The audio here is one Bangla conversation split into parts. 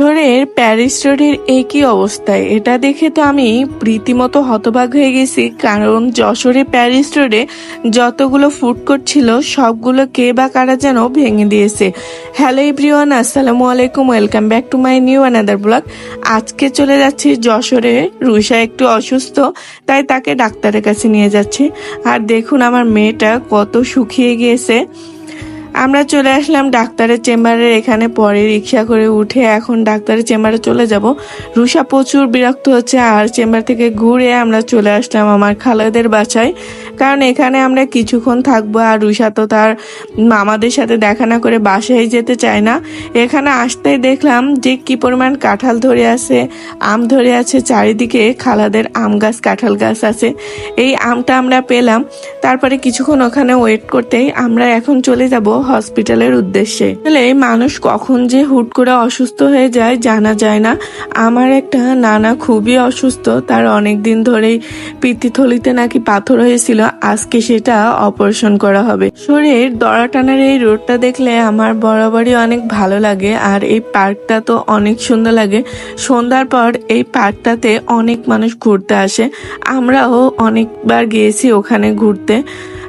যশোরের প্যারিস রোডের একই অবস্থায়। এটা দেখে তো আমি রীতিমতো হতবাক হয়ে গেছি, কারণ যশোরে প্যারিস রোডে যতগুলো ফুড ছিল, সবগুলো কে বা কারা যেন ভেঙে দিয়েছে। হ্যালো এভরিওয়ান, আসসালামু আলাইকুম, welcome back to my new another blog. আজকে চলে যাচ্ছি যশোরে রুষা একটু অসুস্থ, তাই তাকে ডাক্তারের কাছে নিয়ে যাচ্ছি। আর দেখুন আমার মেয়েটা কত শুকিয়ে গিয়েছে আমরা চলে আসলাম ডাক্তারের চেম্বারের এখানে পরে রিক্সা করে উঠে এখন ডাক্তারের চেম্বারে চলে যাব। রুষা প্রচুর বিরক্ত হচ্ছে, আর চেম্বার থেকে ঘুরে আমরা চলে আসলাম আমার খালাদের বাসায়। কারণ এখানে আমরা কিছুক্ষণ থাকব, আর রুষা তো তার মামাদের সাথে দেখা না করে বাসায় যেতে চায় না। এখানে আসতেই দেখলাম যে কি পরিমাণ কাঁঠাল ধরে আছে, আম ধরে আছে, চারিদিকে খালাদের আম গাছ, কাঁঠাল গাছ আছে। এই আমটা আমরা পেলাম, তারপরে কিছুক্ষণ ওখানে ওয়েট করতেই আমরা এখন চলে যাব হসপিটালের উদ্দেশ্যে। আসলে মানুষ কখন যে হুট করে অসুস্থ হয়ে যায় জানা যায় না। আমার একটা নানা খুবই অসুস্থ, তার অনেক দিন ধরেই পিত্তিথলিতে নাকি পাথর হয়েছিল, আজকে সেটা অপারেশন করা হবে। শরীর দড়া টানার এই রোডটা দেখলে আমার বরাবরই অনেক ভালো লাগে, আর এই পার্কটা তো অনেক সুন্দর লাগে। সন্ধ্যার পর এই পার্কটাতে অনেক মানুষ ঘুরতে আসে। আমরাও অনেকবার গিয়েছি ওখানে ঘুরতে।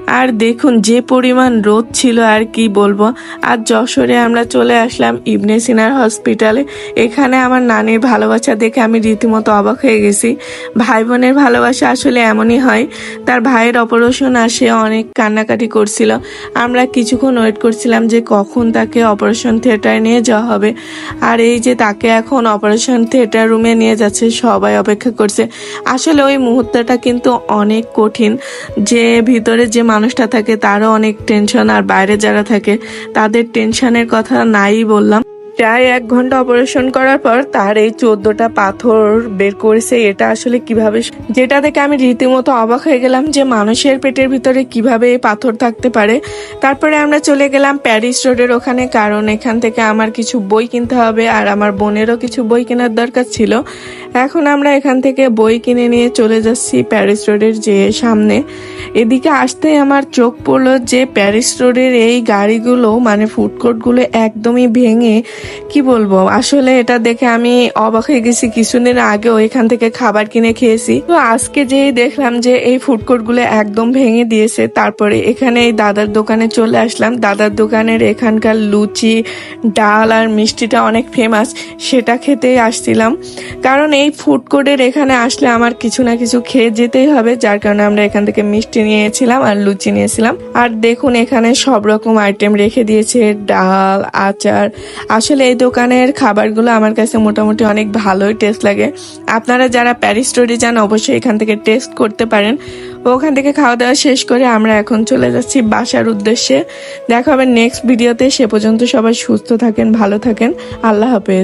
আর দেখুন, যে পরিমাণ রোদ ছিল আর কি বলব। আর যশোরে আমরা চলে আসলাম ইবনে সিনার হসপিটালে এখানে আমার নানির ভালোবাসা দেখে আমি রীতিমতো অবাক হয়ে গেছি। ভাই বোনের ভালোবাসা আসলে এমনই হয়। তার ভাইয়ের অপারেশন আসে অনেক কান্নাকাটি করছিল। আমরা কিছুক্ষণ ওয়েট করছিলাম যে কখন তাকে অপারেশন থিয়েটারে নিয়ে যাওয়া হবে। আর এই যে তাকে এখন অপারেশন থিয়েটার রুমে নিয়ে যাচ্ছে, সবাই অপেক্ষা করছে। আসলে ওই মুহূর্তটা কিন্তু অনেক কঠিন। যে ভিতরে যে মানুষটা থাকে তারও অনেক টেনশন আর বাইরে যারা থাকে তাদের টেনশনের কথা নাই বললাম। প্রায় এক ঘণ্টা অপারেশন করার পর তার এই চোদ্দটা পাথর বের করেছে। এটা আসলে কীভাবে যেটা দেখে আমি রীতিমতো অবাক হয়ে গেলাম যে মানুষের পেটের ভিতরে কীভাবে এই পাথর থাকতে পারে। তারপরে আমরা চলে গেলাম প্যারিস রোডের ওখানে, কারণ এখান থেকে আমার কিছু বই কিনতে হবে আর আমার বোনেরও কিছু বই কেনার দরকার ছিল। এখন আমরা এখান থেকে বই কিনে নিয়ে চলে যাচ্ছি প্যারিস রোডের যে সামনে। এদিকে আসতে আমার চোখ পড়ল যে প্যারিস রোডের এই গাড়িগুলো মানে ফুড কোর্টগুলো একদমই ভেঙে কি বলব? আসলে এটা দেখে আমি অবাক হয়ে গেছি। কিছুদিন আগেও এখান থেকে খাবার কিনে খেয়েছি। তো আজকে যেই দেখলাম যে এই ফুড কোর্টগুলো একদম ভেঙে দিয়েছে, তারপরে এখানে এই দাদার দোকানে চলে আসলাম। দাদার দোকানের এখানকার লুচি, ডাল আর মিষ্টিটা অনেক ফেমাস সেটা খেতেই আসছিলাম। কারণ এই ফুড কোর্টের এখানে আসলে আমার কিছু না কিছু খেয়ে যেতেই হবে, যার কারণে আমরা এখান থেকে মিষ্টি নিয়েছিলাম আর লুচি নিয়েছিলাম। আর দেখুন, এখানে সব রকম আইটেম রেখে দিয়েছে, ডাল, আচার। আসলে এই দোকানের খাবারগুলো আমার কাছে মোটামুটি অনেক ভালোই টেস্ট লাগে। আপনারা যারা প্যারিস স্টোরি যান, অবশ্যই এখান থেকে টেস্ট করতে পারেন। ওখান থেকে খাওয়া দাওয়া শেষ করে আমরা এখন চলে যাচ্ছি বাসার উদ্দেশ্যে। দেখা হবে নেক্সট ভিডিওতে সে পর্যন্ত সবাই সুস্থ থাকেন, ভালো থাকেন। আল্লাহ হাফেজ।